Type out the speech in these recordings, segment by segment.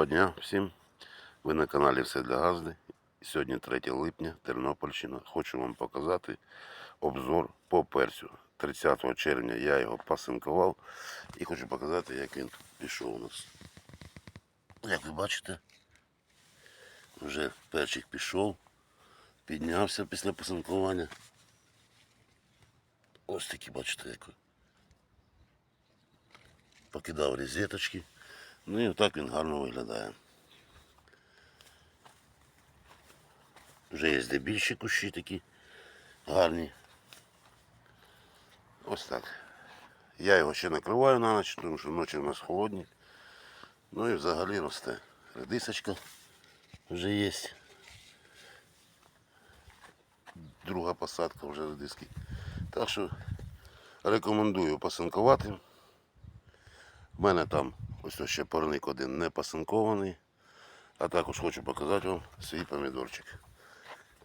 Доброго дня всім. Ви на каналі Все для Газди. Сьогодні 3 липня, Тернопільщина. Хочу вам показати обзор по перцю. 30 червня я його пасинкував і хочу показати, як він пішов у нас. Як ви бачите, вже перчик пішов, піднявся після пасинкування. Ось такі, бачите, як покидав розеточки. Ну і отак він гарно виглядає. Вже є де більші кущі такі гарні. Ось так. Я його ще накриваю на ніч, тому що ночі у нас холодні. Ну і взагалі росте. Редисочка вже є. Друга посадка вже редиски. Так що рекомендую пасинкувати. У мене там ось ще парник один не пасинкований. А також хочу показати вам свій помідорчик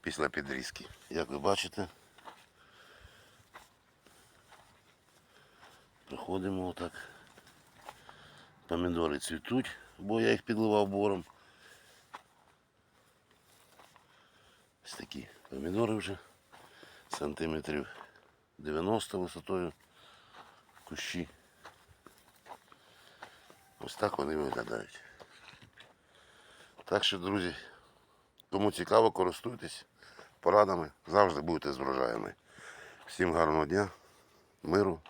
після підрізки. Як ви бачите, проходимо отак. Помідори цвітуть, бо я їх підливав бором. Ось такі помідори вже сантиметрів 90 висотою кущі. Ось так вони виглядають. Так що, друзі, кому цікаво, користуйтесь порадами, завжди будете з врожаями. Всім гарного дня, миру